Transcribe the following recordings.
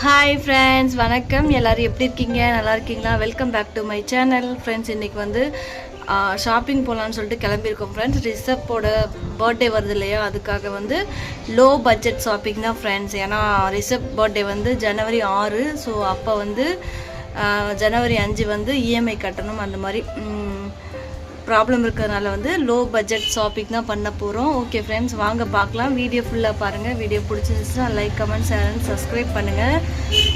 Hi friends வணக்கம். எல்லாரும் எப்படி இருக்கீங்க? நல்லா இருக்கீங்களா? Welcome back to my channel friends இன்றைக்கி வந்து ஷாப்பிங் போகலான்னு சொல்லிட்டு கிளம்பியிருக்கோம் ஃப்ரெண்ட்ஸ் ரிஷப்போட பர்த்டே வருது இல்லையா? அதுக்காக வந்து லோ பட்ஜெட் ஷாப்பிங் தான் ஃப்ரெண்ட்ஸ் ஏன்னா ரிஷப் பர்த்டே வந்து ஜனவரி ஆறு. ஸோ அப்போ வந்து ஜனவரி அஞ்சு வந்து இஎம்ஐ கட்டணும். அந்த மாதிரி ப்ராப்ளம் இருக்கிறதுனால வந்து லோ பட்ஜெட் ஷாப்பிங் தான் பண்ண போகிறோம் ஓகே ஃப்ரெண்ட்ஸ் வாங்க பார்க்கலாம். வீடியோ ஃபுல்லாக பாருங்கள் வீடியோ பிடிச்சிருந்துச்சுன்னா like comment share and subscribe பண்ணுங்கள்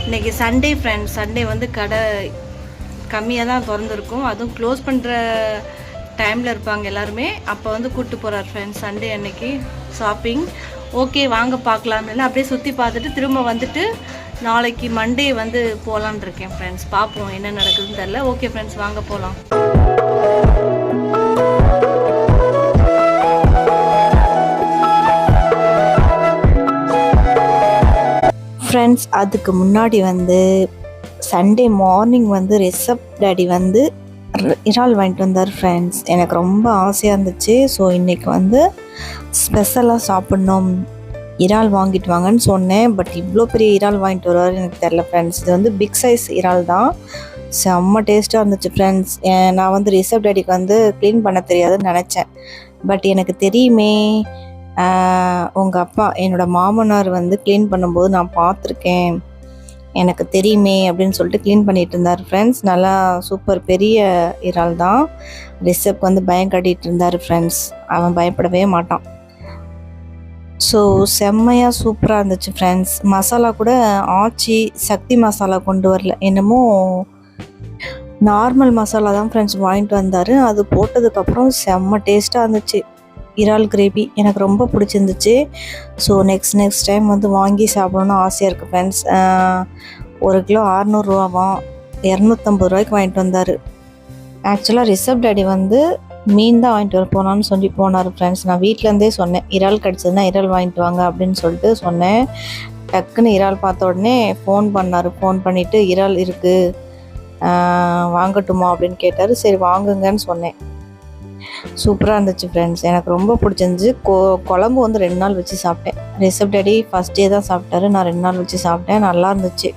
இன்றைக்கி சண்டே ஃப்ரெண்ட்ஸ் சண்டே வந்து கடை கம்மியாக தான் திறந்துருக்கும். அதுவும் க்ளோஸ் பண்ணுற டைமில் இருப்பாங்க எல்லாருமே. அப்போ வந்து கூப்பிட்டு போகிறார் ஃப்ரெண்ட்ஸ் சண்டே அன்னைக்கு ஷாப்பிங் ஓகே வாங்க பார்க்கலாம் அப்படியே சுற்றி பார்த்துட்டு திரும்ப வந்துட்டு நாளைக்கு மண்டே வந்து போகலான் இருக்கேன் ஃப்ரெண்ட்ஸ் பார்ப்போம் என்ன நடக்குதுன்னு தெரில ஓகே ஃப்ரெண்ட்ஸ் வாங்க போகலாம் ஃப்ரெண்ட்ஸ் அதுக்கு முன்னாடி வந்து சண்டே மார்னிங் வந்து ரிசப் டேடி வந்து இறால் வாங்கிட்டு வந்தார் ஃப்ரெண்ட்ஸ் எனக்கு ரொம்ப ஆசையாக இருந்துச்சு. ஸோ இன்றைக்கி வந்து ஸ்பெஷலாக சாப்பிட்ணும். இறால் வாங்கிட்டு வாங்கன்னு சொன்னேன். பட் இவ்வளோ பெரிய இறால் வாங்கிட்டு வருவார் எனக்கு தெரில ஃப்ரெண்ட்ஸ் இது வந்து பிக் சைஸ் இறால் தான். செம்ம டேஸ்ட்டாக இருந்துச்சு ஃப்ரெண்ட்ஸ் நான் வந்து ரிசப் டாடிக்கு வந்து க்ளீன் பண்ண தெரியாதுன்னு நினச்சேன். பட் எனக்கு தெரியுமே உங்கள் அப்பா என்னோடய மாமனார் வந்து க்ளீன் பண்ணும்போது நான் பார்த்துருக்கேன். எனக்கு தெரியுமே அப்படின்னு சொல்லிட்டு க்ளீன் பண்ணிட்டு இருந்தார் ஃப்ரெண்ட்ஸ் நல்லா சூப்பர் பெரிய இறால் தான். ரிசப்க்கு வந்து பயம் கட்டிகிட்டு இருந்தார் ஃப்ரெண்ட்ஸ் அவன் பயப்படவே மாட்டான். ஸோ செம்மையாக சூப்பராக இருந்துச்சு ஃப்ரெண்ட்ஸ் மசாலா கூட ஆச்சி சக்தி மசாலா கொண்டு வரல. என்னமோ நார்மல் மசாலா தான் ஃப்ரெண்ட்ஸ் வாங்கிட்டு வந்தார். அது போட்டதுக்கப்புறம் செம்ம டேஸ்ட்டாக இருந்துச்சு. இறால் கிரேவி எனக்கு ரொம்ப பிடிச்சிருந்துச்சு. ஸோ நெக்ஸ்ட் நெக்ஸ்ட் டைம் வந்து வாங்கி சாப்பிடணும்னு ஆசையாக இருக்குது ஃப்ரெண்ட்ஸ் ஒரு கிலோ அறநூறுவாவாம் இரநூத்தம்பது ரூபாய்க்கு வாங்கிட்டு வந்தார். ஆக்சுவலாக ரிசப் டேடி வந்து மீன் தான் வாங்கிட்டு வர போனான்னு சொல்லி போனார் ஃப்ரெண்ட்ஸ் நான் வீட்டிலேருந்தே சொன்னேன் இறால் கிடச்சதுன்னா இறால் வாங்கிட்டு வாங்க அப்படின்னு சொல்லிட்டு சொன்னேன். டக்குன்னு இறால் பார்த்த உடனே ஃபோன் பண்ணார். ஃபோன் பண்ணிவிட்டு இறால் இருக்குது வாங்கட்டுமா? அப்படின்னு கேட்டார். சரி வாங்குங்கன்னு சொன்னேன். சூப்பராக இருந்துச்சு ஃப்ரெண்ட்ஸ் எனக்கு ரொம்ப பிடிச்சிருந்துச்சு. கொ குழம்பு வந்து ரெண்டு நாள் வச்சு சாப்பிட்டேன். ரிசப் டேடி ஃபஸ்ட் டே தான் சாப்பிட்டாரு. நான் ரெண்டு நாள் வச்சு சாப்பிட்டேன். நல்லா இருந்துச்சு.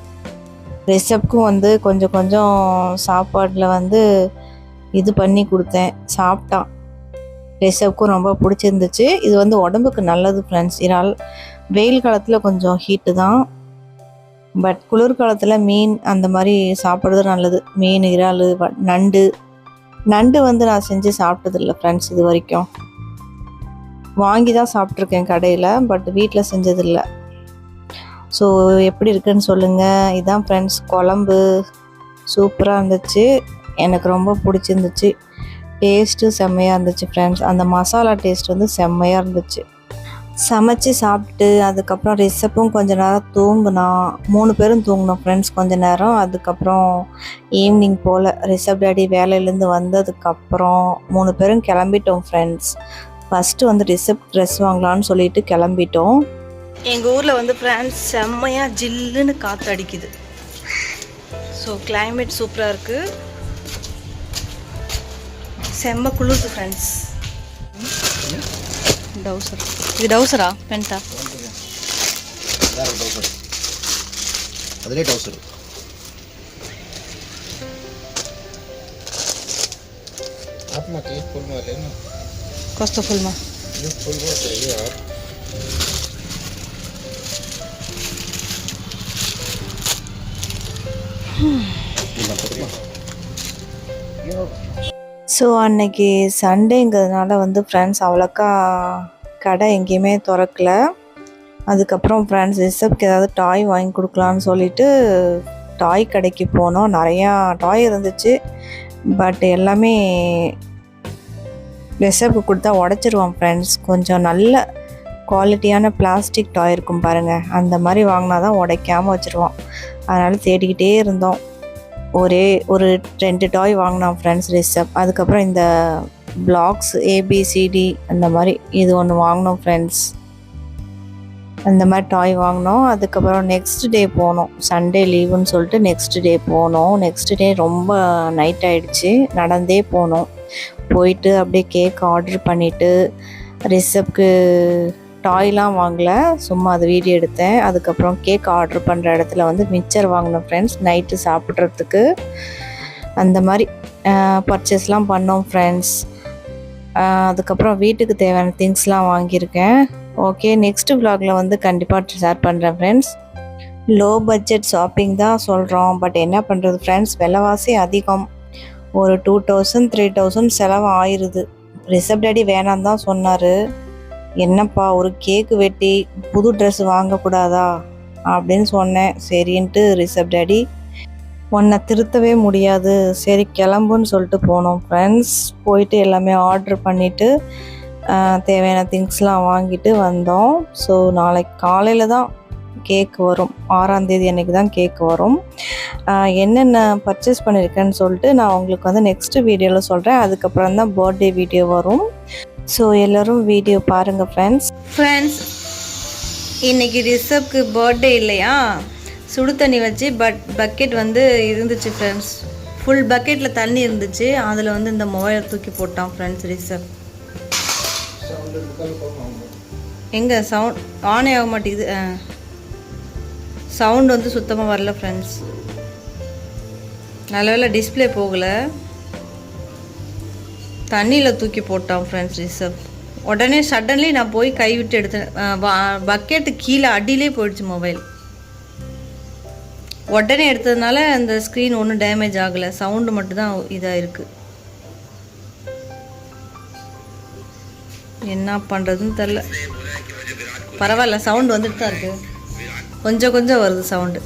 ரிசப்க்கும் வந்து கொஞ்சம் கொஞ்சம் சாப்பாட்டில் வந்து இது பண்ணி கொடுத்தேன். சாப்பிட்டான் ரிஷப்க்கும் ரொம்ப பிடிச்சிருந்துச்சு. இது வந்து உடம்புக்கு நல்லது ஃப்ரெண்ட்ஸ் இறால் வெயில் காலத்தில் கொஞ்சம் ஹீட்டு தான். பட் குளிர்காலத்தில் மீன் அந்த மாதிரி சாப்பிட்றது நல்லது. மீன் இறால் நண்டு. நண்டு வந்து நான் செஞ்சு சாப்பிட்டதில்ல ஃப்ரெண்ட்ஸ் இது வரைக்கும். வாங்கி தான் சாப்பிட்ருக்கேன் கடையில் பட் வீட்டில் செஞ்சதில்ல. ஸோ எப்படி இருக்குன்னு சொல்லுங்கள் இதான் ஃப்ரெண்ட்ஸ் குழம்பு. சூப்பராக இருந்துச்சு. எனக்கு ரொம்ப பிடிச்சிருந்துச்சு. டேஸ்ட்டு செம்மையாக இருந்துச்சு ஃப்ரெண்ட்ஸ் அந்த மசாலா டேஸ்ட் வந்து செம்மையாக இருந்துச்சு. சமைச்சு சாப்பிட்டு அதுக்கப்புறம் ரிசப்பும் கொஞ்ச நேரம் தூங்கினா மூணு பேரும் தூங்கினோம் ஃப்ரெண்ட்ஸ் கொஞ்ச நேரம். அதுக்கப்புறம் ஈவினிங் போல் ரிசப் டேடி வேலையிலேருந்து வந்ததுக்கப்புறம் மூணு பேரும் கிளம்பிட்டோம் ஃப்ரெண்ட்ஸ் ஃபஸ்ட்டு வந்து ரிசப் ட்ரெஸ் வாங்கலாம்னு சொல்லிட்டு கிளம்பிட்டோம். எங்கள் ஊரில் வந்து ஃப்ரெண்ட்ஸ் செம்மையாக ஜில்லுன்னு காற்று அடிக்குது ஸோ கிளைமேட் சூப்பராக இருக்குது செம்ம குளிருது ஃப்ரெண்ட்ஸ் டவுசர் இது டவுசரா பென்ட்டா வேற டவுசர் அதிலே டவுசர் आप मत ये फुल में लेना कस्तो फुलमा ये फुल में चाहिए आप ஸோ அன்னைக்கு சண்டேங்கிறதுனால வந்து ஃப்ரெண்ட்ஸ் அவ்வளோக்கா கடை எங்கேயுமே திறக்கல. அதுக்கப்புறம் ஃப்ரெண்ட்ஸ் ரிசப்க்கு ஏதாவது டாய் வாங்கி கொடுக்கலான்னு சொல்லிட்டு டாய் கடைக்கு போனோம். நிறையா டாய் இருந்துச்சு. பட் எல்லாமே ரிசப்க்கு கொடுத்தா உடச்சிருவான் ஃப்ரெண்ட்ஸ் கொஞ்சம் நல்ல குவாலிட்டியான பிளாஸ்டிக் டாய் இருக்கும் பாருங்கள் அந்த மாதிரி வாங்கினா தான் உடைக்காமல் வச்சுருவான். அதனால் தேடிக்கிட்டே இருந்தோம். ஒரே ஒரு ரெண்டு டாய் வாங்கினோம் ஃப்ரெண்ட்ஸ் ரிசப் அதுக்கப்புறம் இந்த பிளாக்ஸ் ஏபிசிடி அந்த மாதிரி இது ஒன்று வாங்கினோம் ஃப்ரெண்ட்ஸ் அந்த மாதிரி டாய் வாங்கினோம். அதுக்கப்புறம் நெக்ஸ்ட் டே போனோம். சண்டே லீவுன்னு சொல்லிட்டு நெக்ஸ்ட் டே போனோம். நெக்ஸ்ட் டே ரொம்ப நைட் ஆகிடுச்சு நடந்தே போனோம். போயிட்டு அப்படியே கேக் ஆர்டர் பண்ணிவிட்டு ரிசப்க்கு டாய்லாம் வாங்கலை. சும்மா அது வீடியோ எடுத்தேன். அதுக்கப்புறம் கேக் ஆர்டர் பண்ணுற இடத்துல வந்து மிக்சர் வாங்கினேன் ஃப்ரெண்ட்ஸ் நைட்டு சாப்பிட்றதுக்கு. அந்த மாதிரி பர்ச்சேஸ்லாம் பண்ணோம் ஃப்ரெண்ட்ஸ் அதுக்கப்புறம் வீட்டுக்கு தேவையான திங்ஸ்லாம் வாங்கியிருக்கேன். ஓகே நெக்ஸ்ட்டு vlogல வந்து கண்டிப்பாக ஷேர் பண்ணுறேன் ஃப்ரெண்ட்ஸ் லோ பட்ஜெட் ஷாப்பிங் தான் சொல்கிறோம் பட் என்ன பண்ணுறது ஃப்ரெண்ட்ஸ் விலைவாசி அதிகம். ஒரு டூ தௌசண்ட் த்ரீ தௌசண்ட் செலவு ஆயிடுது ரிசப்ட் டேடி வேணாம் தான் சொன்னார். என்னப்பா ஒரு கேக்கு வெட்டி புது ட்ரெஸ் வாங்கக்கூடாதா? அப்படின்னு சொன்னேன். சரின்ட்டு ரிஷப் டேடி உன்னை திருத்தவே முடியாது. சரி கிளம்புன்னு சொல்லிட்டு போனோம் ஃப்ரெண்ட்ஸ் போயிட்டு எல்லாமே ஆர்டர் பண்ணிவிட்டு தேவையான திங்ஸ்லாம் வாங்கிட்டு வந்தோம். ஸோ நாளைக்கு காலையில் தான் கேக் வரும். ஆறாந்தேதி அன்றைக்கி அன்னைக்கு தான் கேக் வரும். என்னென்ன பர்ச்சேஸ் பண்ணியிருக்கேன்னு சொல்லிட்டு நான் உங்களுக்கு வந்து நெக்ஸ்ட் வீடியோவில் சொல்கிறேன் அதுக்கப்புறம் தான் பர்த்டே வீடியோ வரும். ஸோ எல்லோரும் வீடியோ பாருங்கள் ஃப்ரெண்ட்ஸ் ஃப்ரெண்ட்ஸ் இன்னைக்கு ரிஷப்க்கு பர்த்டே இல்லையா? சுடு தண்ணி வச்சு பட் பக்கெட் வந்து இருந்துச்சு ஃப்ரெண்ட்ஸ் ஃபுல் பக்கெட்டில் தண்ணி இருந்துச்சு. அதில் வந்து இந்த மொபைலை தூக்கி போட்டான் ஃப்ரெண்ட்ஸ் ரிஷப். எங்கே? சவுண்ட் ஆனே ஆக மாட்டேங்குது. சவுண்ட் வந்து சுத்தமாக வரல ஃப்ரெண்ட்ஸ் நல்ல வேலை டிஸ்பிளே போகலை. தண்ணியில் தூக்கி போட்டான் ஃப்ரெண்ட்ஸ் ரிசர்வ் உடனே சடன்லி நான் போய் கை விட்டு எடுத்தேன். பக்கெட்டு கீழே அடியிலே போயிடுச்சு மொபைல் உடனே எடுத்ததுனால அந்த ஸ்க்ரீன் ஒன்றும் டேமேஜ் ஆகலை. சவுண்டு மட்டும்தான் இதாக இருக்குது என்ன பண்ணுறதுன்னு தெரில பரவாயில்ல சவுண்டு வந்துட்டு தான் இருக்குது கொஞ்சம் கொஞ்சம் வருது சவுண்டு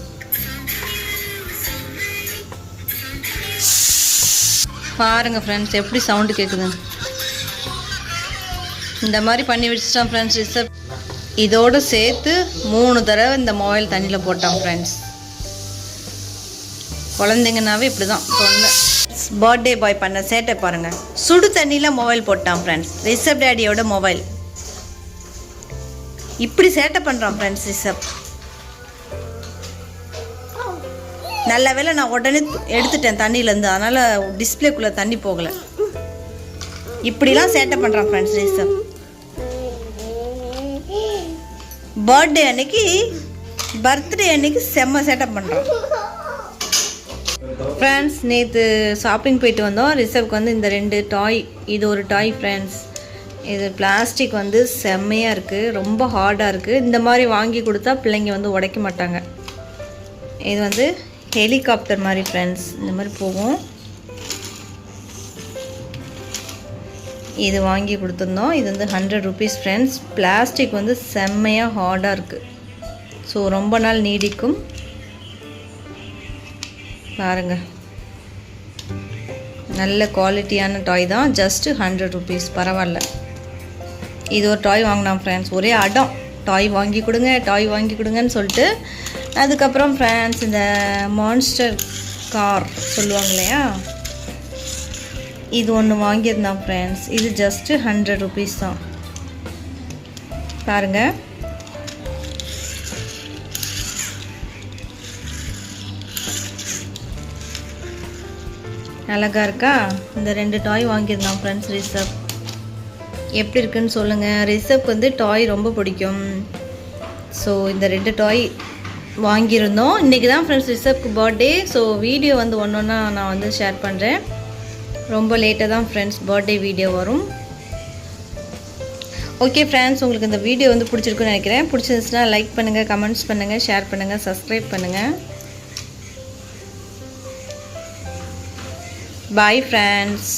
பாருங்கள் ஃப்ரெண்ட்ஸ் எப்படி சவுண்டு கேட்குது இந்த மாதிரி பண்ணி வச்சுட்டோம் ஃப்ரெண்ட்ஸ் ரிசப் இதோடு சேர்த்து மூணு தடவை இந்த மொபைல் தண்ணியில் போட்டான் ஃப்ரெண்ட்ஸ் குழந்தைங்கனாவே இப்படி தான் பர்த்டே பாய் பண்ண சேட்டை பாருங்கள் சுடு தண்ணியில் மொபைல் போட்டான் ஃப்ரெண்ட்ஸ் ரிசப் டேடியோட மொபைல் இப்படி சேட்டை பண்ணுறான் ஃப்ரெண்ட்ஸ் ரிசப் நல்ல வேளை நான் உடனே எடுத்துட்டேன் தண்ணியிலேருந்து. அதனால் டிஸ்பிளேக்குள்ளே தண்ணி போகலை. இப்படிலாம் சேட்டை பண்ணுறான் ஃப்ரெண்ட்ஸ் ரிசப் பர்த்டே அன்னைக்கு பர்த்டே அன்னைக்கு செம்ம சேட்டை பண்ணுறான் ஃப்ரெண்ட்ஸ் நேற்று ஷாப்பிங் போயிட்டு வந்தோம். ரிசர்வ்க்கு வந்து இந்த ரெண்டு டாய் இது ஒரு டாய் ஃப்ரெண்ட்ஸ் இது பிளாஸ்டிக் வந்து செம்மையாக இருக்குது ரொம்ப ஹார்டாக இருக்குது இந்த மாதிரி வாங்கி கொடுத்தா பிள்ளைங்க வந்து உடைக்க மாட்டாங்க. இது வந்து ஹெலிகாப்டர் மாதிரி ஃப்ரெண்ட்ஸ் இந்த மாதிரி போகும் இது வாங்கி கொடுத்துருந்தோம். இது வந்து ஹண்ட்ரட் ருபீஸ் ஃப்ரெண்ட்ஸ் பிளாஸ்டிக் வந்து செம்மையாக ஹார்டாக இருக்குது ஸோ ரொம்ப நாள் நீடிக்கும். பாருங்க. நல்ல குவாலிட்டியான டாய் தான். ஜஸ்ட்டு ஹண்ட்ரட் ருபீஸ் பரவாயில்ல. இது ஒரு டாய் வாங்கினான் ஃப்ரெண்ட்ஸ் ஒரே அடம். டாய் வாங்கி கொடுங்க டாய் வாங்கி கொடுங்கன்னு சொல்லிட்டு அதுக்கப்புறம் ஃப்ரான்ஸ் இந்த மான்ஸ்டர் கார் சொல்லுவாங்க இல்லையா இது ஒன்று வாங்கியிருந்தான் ஃப்ரெண்ட்ஸ் இது ஜஸ்ட்டு ஹண்ட்ரட் ருபீஸ் தான். பாருங்கள் அழகா இருக்கா? இந்த ரெண்டு டாய் வாங்கியிருந்தான் ஃப்ரெண்ட்ஸ் ரிசப் எப்படி இருக்குன்னு சொல்லுங்கள் ரிசப் வந்து டாய் ரொம்ப பிடிக்கும். ஸோ இந்த ரெண்டு டாய் வாங்கியிருந்தோம். இன்றைக்கி தான் ஃப்ரெண்ட்ஸ் ரிஷப்க்கு பர்த்டே ஸோ வீடியோ வந்து ஒன்று ஒன்றா நான் வந்து ஷேர் பண்ணுறேன் ரொம்ப லேட்டாக தான் ஃப்ரெண்ட்ஸ் பர்த்டே வீடியோ வரும். ஓகே ஃப்ரெண்ட்ஸ் உங்களுக்கு இந்த வீடியோ வந்து பிடிச்சிருக்குன்னு நினைக்கிறேன். பிடிச்சிருந்துச்சுன்னா லைக் பண்ணுங்கள் கமெண்ட்ஸ் பண்ணுங்கள் ஷேர் பண்ணுங்கள் சப்ஸ்கிரைப் பண்ணுங்கள் பாய் ஃப்ரெண்ட்ஸ்